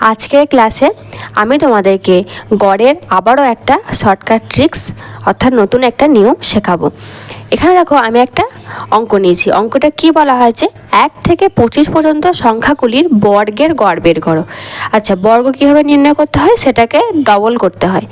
আজকের ক্লাসে আমি তোমাদেরকে গড়ের আবারও একটা শর্টকাট ট্রিক্স অর্থাৎ নতুন একটা নিয়ম শেখাবো। এখানে দেখো আমি একটা অঙ্ক নিয়েছি। অঙ্কটা কি বলা হয়েছে? এক থেকে পঁচিশ পর্যন্ত সংখ্যাগুলির বর্গের গড় বের করো। আচ্ছা বর্গ কীভাবে নির্ণয় করতে হয়? সেটাকে ডবল করতে হয়।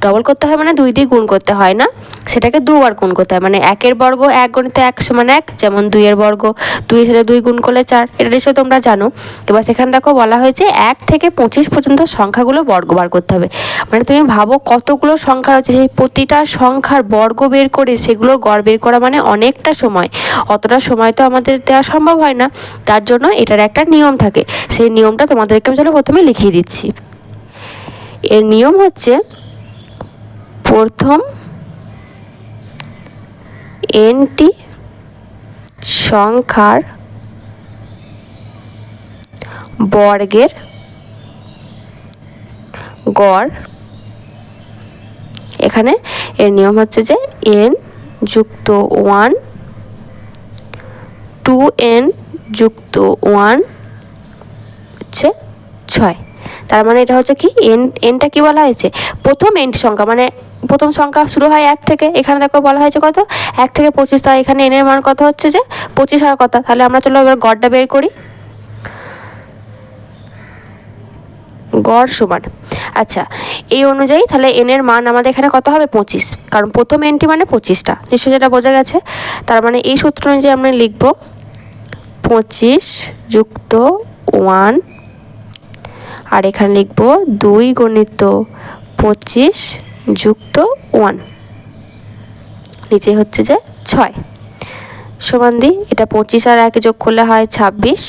ডবল করতে হয় মানে দুই দিয়ে গুণ করতে হয় না। সেটাকে দুবার গুণ করতে হয়। মানে একের বর্গ এক গণিতে এক সমান এক, যেমন দুইয়ের বর্গ। দুইয়ের সাথে দুই গুণ করলে চার। এটা নিশ্চয়ই তোমরা জানো। এবার সেখানে দেখো বলা হয়েছে এক থেকে পঁচিশ পর্যন্ত সংখ্যাগুলো বর্গ বার করতে হবে। মানে তুমি ভাবো কতগুলো সংখ্যা রয়েছে? সেই প্রতিটা সংখ্যার বর্গ বের করে সেগুলোর গড় বের করা মানে অনেকটা সময়। অতটা সময় তো আমাদের দেওয়া সম্ভব হয় না। তার জন্য এটার একটা নিয়ম থাকে। সেই নিয়মটা তোমাদেরকে আমি চলো প্রথমে লিখিয়ে দিচ্ছি। এর নিয়ম হচ্ছে প্রথম এনটি সংখ্যার বর্গের গড় এখানে। এর নিয়ম হচ্ছে যে এন যুক্ত ওয়ান, টু এন যুক্ত ওয়ান হচ্ছে ছয়। তার মানে এটা হচ্ছে কি? এন, এনটা কি বলা হয়েছে? প্রথম এন সংখ্যা মানে প্রথম সংখ্যা শুরু হয় এক থেকে, এখানে দেখো বলা হয়েছে কত? এক থেকে পঁচিশ, তাই এখানে এনের মান কত হচ্ছে যে পঁচিশ হওয়ার কথা। তাহলে আমরা চলো এবার গড়টা বের করি। গড় সমান। আচ্ছা এই অনুযায়ী তাহলে এনের মান আমাদের এখানে কত হবে? পঁচিশ। কারণ প্রথম এনটি মানে পঁচিশটা। নিশ্চয় যেটা বোঝা গেছে। তার মানে এই সূত্র অনুযায়ী আমরা লিখব পঁচিশ যুক্ত ওয়ান, আর এখানে লিখব দুই গণিত পঁচিশ যুক্ত ওয়ান। নিচে হচ্ছে যে ছয়। সমান দি, এটা পঁচিশ আর এক যোগ করলে হয় ছাব্বিশ।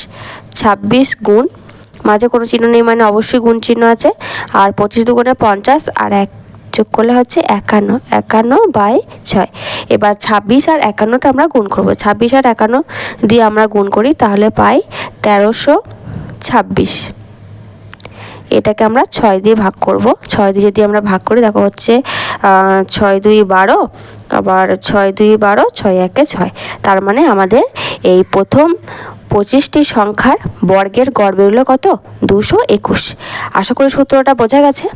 ছাব্বিশ গুণ মাঝে কোনো চিহ্ন নেই মানে অবশ্যই গুণ চিহ্ন আছে। আর পঁচিশ দুগুণে পঞ্চাশ আর এক যোগ করলে হচ্ছে একান্ন একান্ন বাই ছয়। এবার ছাব্বিশ আর একান্নটা আমরা গুণ করব। ছাব্বিশ আর একান্ন দিয়ে আমরা গুণ করি তাহলে পাই তেরোশো ছাব্বিশ। এটাকে আমরা ছয় দিয়ে ভাগ করব। ছয় দিয়ে যদি আমরা ভাগ করি, দেখো হচ্ছে ছয় দুই বারো, আবার ছয় দুই বারো, ছয় একে ছয়। তার মানে আমাদের এই প্রথম পঁচিশটি সংখ্যার বর্গের গড় বেরোলো কত? দুশো একুশ। আশা করি সূত্রটা বোঝা গেছে।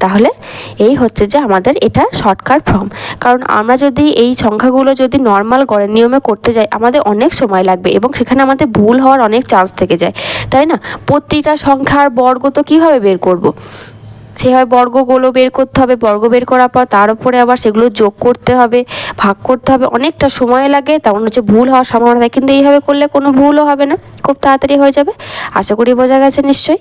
তাহলে এই হচ্ছে যে আমাদের এটা শর্টকাট ফর্ম। কারণ আমরা যদি এই সংখ্যাগুলো যদি নর্মাল গড়ের নিয়মে করতে যাই, আমাদের অনেক সময় লাগবে এবং সেখানে আমাদের ভুল হওয়ার অনেক চান্স থেকে যায়। তাই না? প্রতিটা সংখ্যার বর্গ তো কীভাবে বের করব। সেভাবে বর্গগুলো বের করতে হবে, বর্গ বের করার পর তার উপরে আবার সেগুলো যোগ করতে হবে, ভাগ করতে হবে। অনেকটা সময় লাগে তেমন হচ্ছে ভুল হওয়ার সম্ভাবনা থাকে। কিন্তু এইভাবে করলে কোনো ভুলও হবে না। খুব তাড়াতাড়ি হয়ে যাবে। আশা করি বোঝা গেছে নিশ্চয়ই।